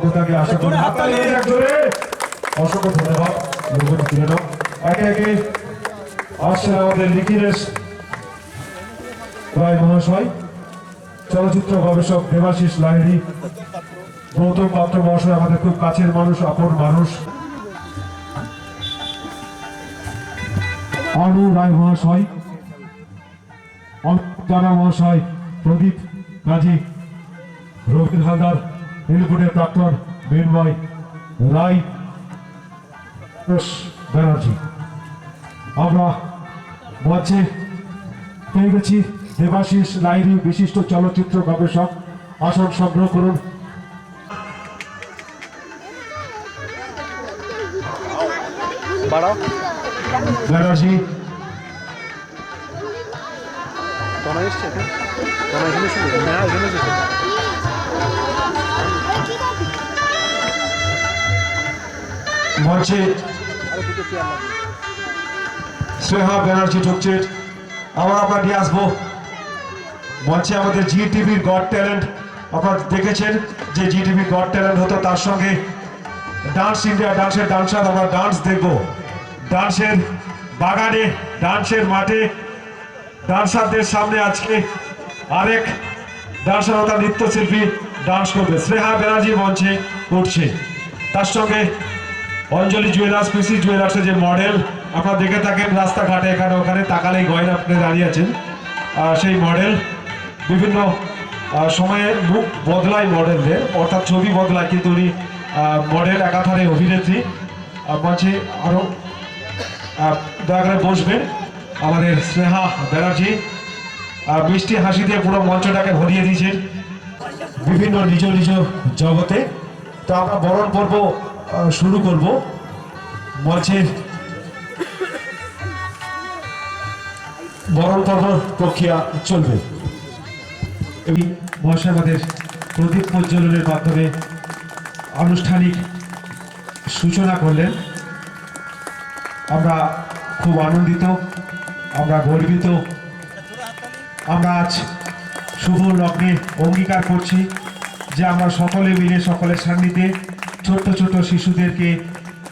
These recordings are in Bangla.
আশা করি। অসংখ্য ধন্যবাদ। লোকজন তুলে নাও একে একে আসছেন আমাদের নিখিলেশ রায় মহাশয় চলচ্চিত্র গবেষক দেবাশিস লাহিড়ি গৌতম পাত্র মহাশয় আমাদের খুব কাছের মানুষ আপন মানুষ। অনু রায় মহাশয় জানা মহাশয় প্রদীপ কাজী রবীন্দ্র হালদার নীলপুরের প্রাক্তন মৃন্ময় রায় ব্যানার্জি। আমরা মঞ্চে পেয়ে গেছি দেবাশিস লাইরি বিশিষ্ট চলচ্চিত্র গবেষক। আসন সংগ্রহ করুন। ব্যানার্জি। তোমার এসছে তোমার এখানে এসেছে? হ্যাঁ এখানে এসেছে। মঞ্চে স্নেহা ব্যানার্জি ঢুকছে। আবার আমরা নিয়ে আসব। মঞ্চে আমাদের জি টিভির গড ট্যালেন্ট। আপনারা দেখেছেন যে জি টিভির গড ট্যালেন্ট হতো তার সঙ্গে ডান্স ইন্ডিয়া ডান্সের ডান্সার আমরা ডান্স দেখব। ডান্সের বাগানে, ডান্সের মাঠে, ডান্সারদের সামনে আজকে আরেক ডান্সার তথা নৃত্যশিল্পী ডান্স করবে। স্নেহা ব্যানার্জি মঞ্চে উঠছে। তার সঙ্গে অঞ্জলি জুয়েলার্স পিসি জুয়েলার্সের যে মডেল আপনারা দেখে থাকেন রাস্তাঘাটে এখানে ওখানে তাকালেই গয়না আপনি দাঁড়িয়ে আছেন। সেই মডেল বিভিন্ন সময়ে মুখ বদলায় মডেলদের অর্থাৎ ছবি বদলায় কিন্তু উনি মডেল একাধারে অভিনেত্রী। মঞ্চে আরও দয়া করে বসবেন আমাদের স্নেহা ব্যানার্জি। মিষ্টি হাসি দিয়ে পুরো মঞ্চটাকে ভরিয়ে দিয়েছেন। বিভিন্ন নিজ নিজ জগতে। তো আমরা বরণ আহ, শুরু করব। মঞ্চের বরণ পর্ব প্রক্রিয়া চলবে। এই মহাশয় আমাদের প্রদীপ প্রজ্বলনের মাধ্যমে আনুষ্ঠানিক সূচনা করলেন। আমরা খুব আনন্দিত, আমরা গর্বিত। আমরা আজ শুভ লগ্নে অঙ্গীকার করছি যে আমরা সকলে মিলে সকলের সান্নিধ্যে ছোট্ট ছোট শিশুদেরকে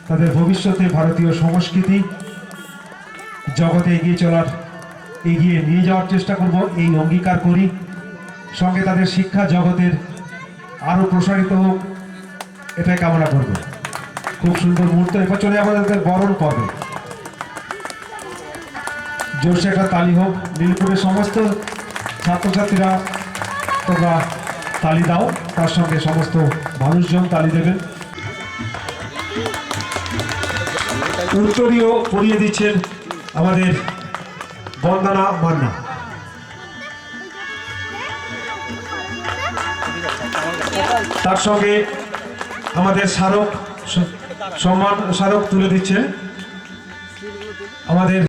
তাদের ভবিষ্যতে ভারতীয় সংস্কৃতি জগতে এগিয়ে চলার, এগিয়ে নিয়ে যাওয়ার চেষ্টা করব, এই অঙ্গীকার করি। সঙ্গে তাদের শিক্ষা জগতের আরও প্রসারিত হোক, এটাই কামনা করব। খুব সুন্দর মুহূর্ত। এবার চলে যাব তাদের বরণ পর্বে। জোরসে একটা তালি হোক নীলপুরের সমস্ত ছাত্রছাত্রীরা তোমরা তালি দাও। তার সঙ্গে সমস্ত মানুষজন তালি দেবেন। উত্তরীয় পড়িয়ে দিচ্ছেন আমাদের বন্দনা মান্না। তার সঙ্গে আমাদের স্মারক সম্মান স্মারক তুলে দিচ্ছে আমাদের